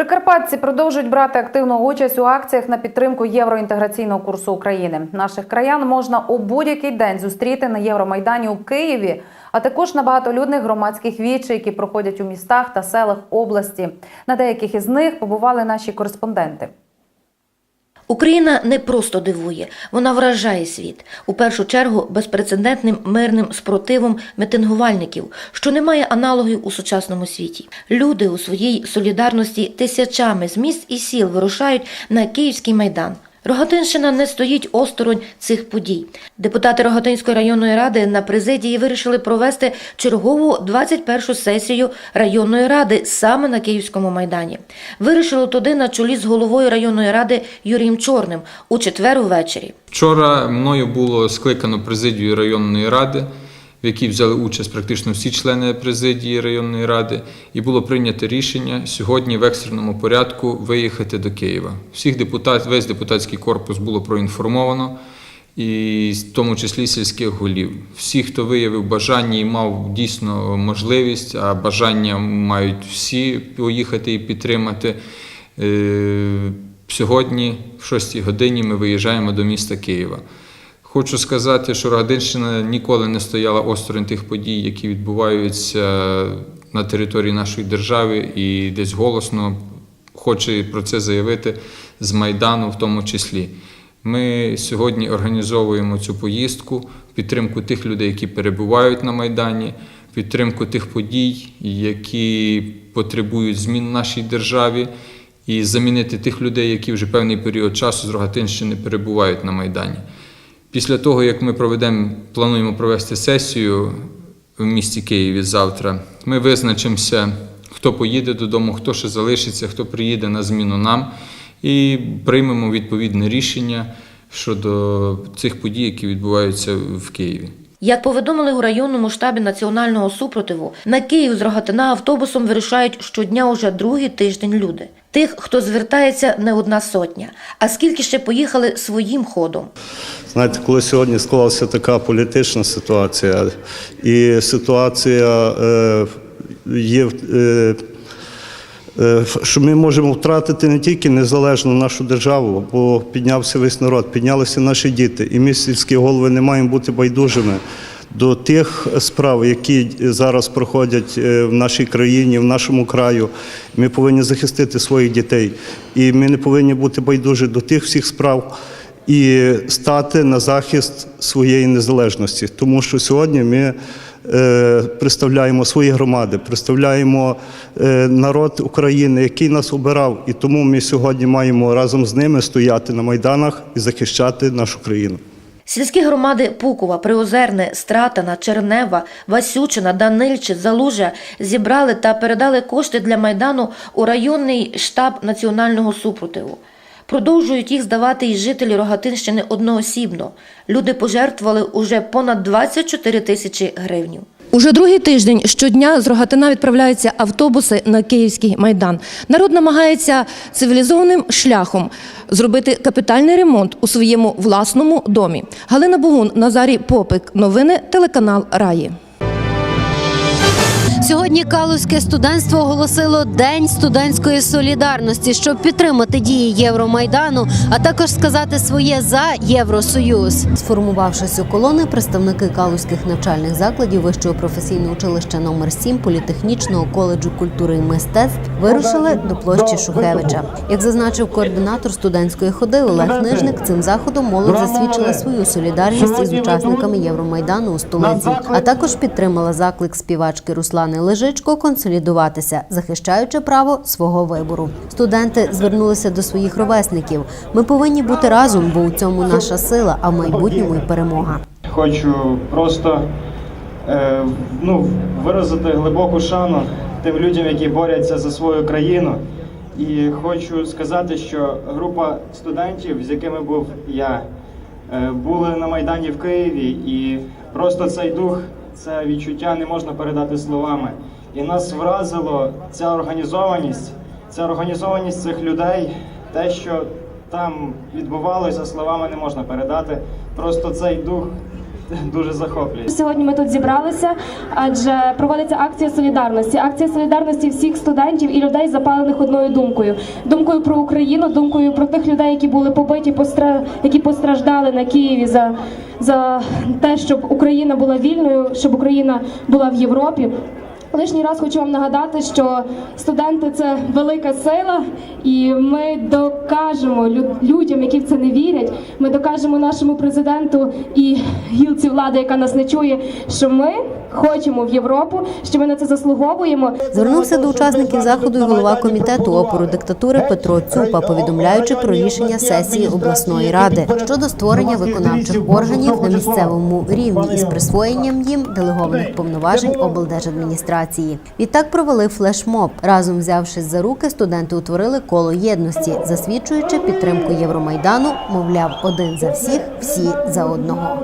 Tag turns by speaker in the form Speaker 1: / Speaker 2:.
Speaker 1: Прикарпатці продовжують брати активну участь у акціях на підтримку євроінтеграційного курсу України. Наших краян можна у будь-який день зустріти на Євромайдані у Києві, а також на багатолюдних громадських вічей, які проходять у містах та селах області. На деяких із них побували наші кореспонденти.
Speaker 2: Україна не просто дивує, вона вражає світ. У першу чергу безпрецедентним мирним спротивом митингувальників, що не має аналогів у сучасному світі. Люди у своїй солідарності тисячами з міст і сіл вирушають на Київський майдан. Рогатинщина не стоїть осторонь цих подій. Депутати Рогатинської районної ради на президії вирішили провести чергову 21-шу сесію районної ради саме на Київському майдані. Вирішили туди на чолі з головою районної ради Юрієм Чорним у четвер ввечері.
Speaker 3: Вчора мною було скликано президію районної ради, в якій взяли участь практично всі члени президії районної ради, і було прийнято рішення сьогодні в екстреному порядку виїхати до Києва. Всіх депутат, весь депутатський корпус було проінформовано, і в тому числі сільських голів. Всі, хто виявив бажання і мав дійсно можливість, а бажання мають всі поїхати і підтримати. е, Сьогодні, в 6 годині, ми виїжджаємо до міста Києва. Хочу сказати, що Рогатинщина ніколи не стояла осторонь тих подій, які відбуваються на території нашої держави, і десь голосно хоче про це заявити з Майдану, в тому числі. Ми сьогодні організовуємо цю поїздку в підтримку тих людей, які перебувають на Майдані, підтримку тих подій, які потребують змін в нашій державі, і замінити тих людей, які вже певний період часу з Рогатинщини перебувають на Майдані. Після того, як ми проведемо, плануємо провести сесію в місті Києві завтра, ми визначимося, хто поїде додому, хто ще залишиться, хто приїде на зміну нам, і приймемо відповідне рішення щодо цих подій, які відбуваються в Києві.
Speaker 2: Як повідомили у районному штабі національного супротиву, на Київ з Рогатина автобусом вирушають щодня уже другий тиждень люди. Тих, хто звертається, не одна сотня. А скільки ще поїхали своїм ходом?
Speaker 4: Знаєте, коли сьогодні склалася така політична ситуація, і ситуація е, є, е, що ми можемо втратити не тільки незалежну нашу державу, бо піднявся весь народ, піднялися наші діти, і ми, сільські голови, не маємо бути байдужими. До тих справ, які зараз проходять е, в нашій країні, в нашому краю, ми повинні захистити своїх дітей. І ми не повинні бути байдужі до тих всіх справ, і стати на захист своєї незалежності, тому що сьогодні ми е, представляємо свої громади, представляємо е, народ України, який нас обирав, і тому ми сьогодні маємо разом з ними стояти на майданах і захищати нашу країну.
Speaker 2: Сільські громади Пукова, Приозерне, Стратина, Чернева, Васючина, Данильче, Залужя зібрали та передали кошти для майдану у районний штаб національного супротиву. Продовжують їх здавати і жителі Рогатинщини одноосібно. Люди пожертвували уже понад 24 тисячі гривнів.
Speaker 5: Уже другий тиждень щодня з Рогатина відправляються автобуси на Київський майдан. Народ намагається цивілізованим шляхом зробити капітальний ремонт у своєму власному домі. Галина Богун, Назарій Попик. Новини телеканал Раї.
Speaker 6: Сьогодні Калузьке студентство оголосило День студентської солідарності, щоб підтримати дії Євромайдану, а також сказати своє за Євросоюз. Сформувавшись у колони, представники Калузьких навчальних закладів Вищого професійного училища номер 7 політехнічного коледжу культури і мистецтв вирушили до площі Шухевича. Як зазначив координатор студентської ходи Олег Нижник, цим заходом молодь засвідчила свою солідарність із учасниками Євромайдану у столиці, а також підтримала заклик співачки Руслани Лежичко консолідуватися, захищаючи право свого вибору. Студенти звернулися до своїх ровесників. Ми повинні бути разом, бо у цьому наша сила, а в майбутньому й перемога.
Speaker 7: Хочу просто е, ну, виразити глибоку шану тим людям, які борються за свою країну. І хочу сказати, що група студентів, з якими був я, е, були на Майдані в Києві, і просто цей дух, це відчуття не можна передати словами. І нас вразило ця організованість, ця організованість цих людей, те, що там відбувалося, словами не можна передати. Просто цей дух дуже захоплює.
Speaker 8: Сьогодні ми тут зібралися, адже проводиться акція солідарності. Акція солідарності всіх студентів і людей, запалених одною думкою: думкою про Україну, думкою про тих людей, які були побиті, які постраждали на Києві за, за те, щоб Україна була вільною, щоб Україна була в Європі. Лишній раз хочу вам нагадати, що студенти це велика сила, і ми докажемо людям, які в це не вірять. Ми докажемо нашому президенту і гілці влади, яка нас не чує, що ми хочемо в Європу, що ми на це заслуговуємо.
Speaker 6: Звернувся до учасників заходу і голова комітету опору диктатури Петро Цюпа, повідомляючи про рішення сесії обласної ради щодо створення виконавчих органів на місцевому рівні із присвоєнням їм делегованих повноважень облдержадміністрації. Відтак провели флешмоб. Разом взявшись за руки, студенти утворили коло єдності, засвідчуючи підтримку Євромайдану, мовляв, один за всіх, всі за одного.